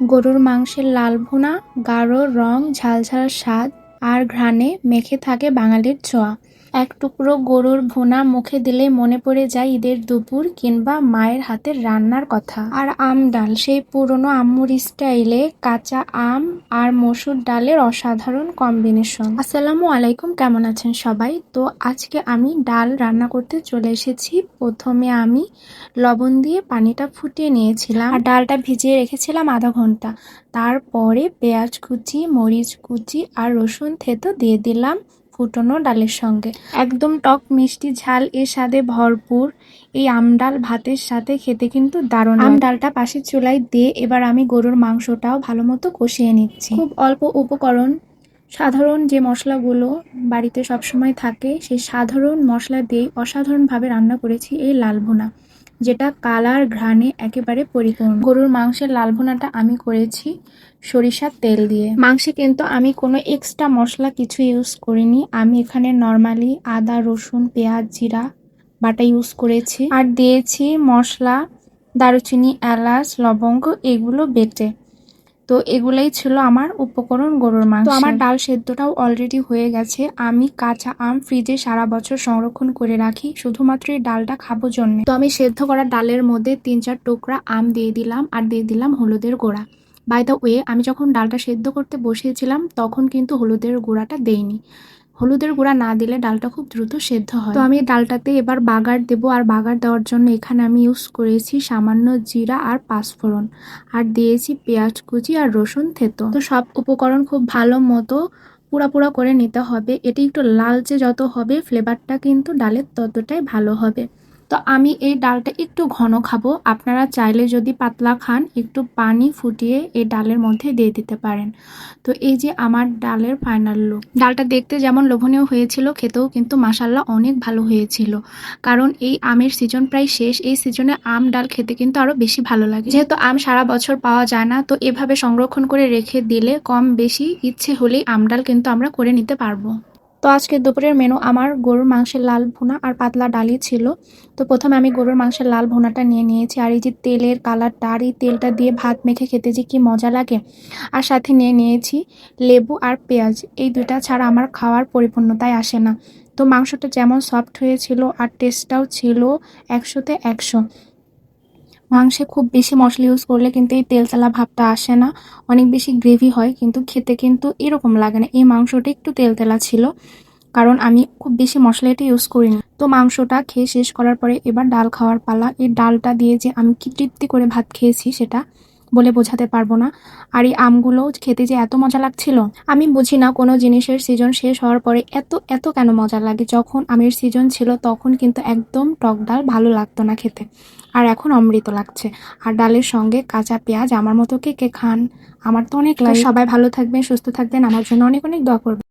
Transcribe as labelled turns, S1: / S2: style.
S1: গরুর মাংসের লাল ভুনা গাঢ় রং ঝালঝাল স্বাদ আর ঘ্রাণে মেখে থাকে বাঙালির ছোঁয়া। এক টুকরো গরুর ভুনা মুখে দিলে মনে পড়ে যায় ঈদের দুপুর কিংবা মায়ের হাতের রান্নার কথা। আর আম ডাল, সেই পুরনো আম্মুর স্টাইলে কাঁচা আম আর মসুর ডালের অসাধারণ কম্বিনেশন। আসসালামু আলাইকুম, কেমন আছেন সবাই? তো আজকে আমি ডাল রান্না করতে চলে এসেছি। প্রথমে আমি লবণ দিয়ে পানিটা ফুটিয়ে নিয়েছিলাম। আর ডালটা ভিজিয়ে রেখেছিলাম আধা ঘণ্টা। তারপরে পেঁয়াজ কুচি, মরিচ কুচি আর রসুন থেতো দিয়ে দিলাম। ফুটনো ডালের সঙ্গে। একদম টক মিষ্টি ঝাল এর স্বাদে ভরপুর। এই আম ডাল ভাতের সাথে খেতে কিন্তু দারুণ আম ডালটা পাশের চুলায় দিয়ে এবার আমি গরুর মাংসটাও ভালো মতো কষিয়ে নিচ্ছি। খুব অল্প উপকরণ সাধারণ যে মশলাগুলো বাড়িতে সবসময় থাকে সেই সাধারণ মশলা দিয়ে অসাধারণভাবে রান্না করেছি এই লাল ভুনা। যেটা কালার ঘ্রাণে একেবারে পরিপূর্ণ। গরুর মাংসের লাল ভুনাটা আমি করেছি সরিষার তেল দিয়ে। মাংসে কিন্তু আমি কোনো এক্সট্রা মশলা কিছু ইউজ করিনি। আমি এখানে নর্মালি আদা, রসুন, পেঁয়াজ, জিরা, বাটা ইউজ করেছি। আর দিয়েছি মশলা, দারুচিনি, এলাচ, লবঙ্গ, এগুলো বেটে। তো এগুলাই ছিল আমার উপকরণ গরুর মাংস। তো আমার ডাল সেদ্ধটাও অলরেডি হয়ে গেছে। আমি কাঁচা আম ফ্রিজে সারা বছর সংরক্ষণ করে রাখি শুধুমাত্র এই ডালটা খাব জন্য। তো আমি সেদ্ধ করা ডালের মধ্যে তিন চার টুকরা আম দিয়ে দিলাম আর দিয়ে দিলাম হলুদের গোড়া। বাই দ্য ওয়ে আমি যখন ডালটা সেদ্ধ করতে বসিয়েছিলাম তখন কিন্তু হলুদের গোড়াটা দেইনি। হলুদের গুঁড়া না দিলে ডালটা খুব দ্রুত সেদ্ধ হয়। তো আমি ডালটাতে এবার বাগার দেব আর বাগার দেওয়ার জন্য এখানে আমি ইউজ করেছি সামান্য জিরা আর পাঁচফোড়ন। আর দিয়েছি পেঁয়াজ কুচি আর রসুন থেতো। তো সব উপকরণ খুব ভালো মতো পুরা পুরা করে নিতে হবে। এটি একটু লালচে যত হবে ফ্লেভারটা কিন্তু ডালের ততটাই ভালো হবে। তো আমি এই ডালটা একটু ঘন খাব। আপনারা চাইলে যদি পাতলা খান, একটু পানি ফুটিয়ে এই ডালের মধ্যে দিয়ে দিতে পারেন। তো এই যে আমার ডালের ফাইনাল লুক ডালটা দেখতে যেমন লোভনীয় হয়েছিল, খেতেও কিন্তু মাসাল্লাহ অনেক ভালো হয়েছিল। কারণ এই আমের সিজন প্রায় শেষ, এই সিজনে আম ডাল খেতে কিন্তু আরও বেশি ভালো লাগে। যেহেতু আম সারা বছর পাওয়া যায় না, তো এভাবে সংরক্ষণ করে রেখে দিলে কম বেশি ইচ্ছে হলেই আম ডাল কিন্তু আমরা করে নিতে পারব। তো আজকে দুপুরের মেনু আমার গরুর মাংসের লাল ভুনা আর পাতলা ডালি ছিল। তো প্রথমে আমি গরুর মাংসের লাল ভুনাটা নিয়ে নিয়েছি আর এই যে তেলের কালারটা আর এই তেলটা দিয়ে ভাত মেখে খেতে যে কী মজা লাগে। আর সাথে নিয়ে নিয়েছি লেবু আর পেঁয়াজ। এই দুইটা ছাড়া আমার খাওয়ার পরিপূর্ণতায় আসে না। তো মাংসটা যেমন সফট হয়েছিল আর টেস্টটাও ছিল একশোতে একশো। মাংসে খুব বেশি মশলা ইউজ করলে কিন্তু এই তেলতেলা ভাবটা আসে না। অনেক বেশি গ্রেভি হয় কিন্তু খেতে কিন্তু এরকম লাগে না। এই মাংসটা একটু তেলতেলা ছিল, কারণ আমি খুব বেশি মশলা এটা ইউজ করিনি। তো মাংসটা খেয়ে শেষ করার পরে এবার ডাল খাওয়ার পালা। এই ডালটা দিয়ে যে আমি কি তৃপ্তি করে ভাত খেয়েছি সেটা বলে বোঝাতে পারব না। আর এই আমগুলো খেতে যে এত মজা লাগছিল আমি বুঝি না কোনো জিনিসের সিজন শেষ হওয়ার পরে এত এত কেন মজা লাগে। যখন আমের সিজন ছিল তখন কিন্তু একদম টক ডাল ভালো লাগতো না খেতে। আর এখন অমৃত লাগছে। আর ডালের সঙ্গে কাঁচা পেঁয়াজ আমার মতো কে কে খান? আমার তো অনেক লাগে সবাই ভালো থাকবেন সুস্থ থাকবেন। আমার জন্য অনেক অনেক দোয়া করবেন।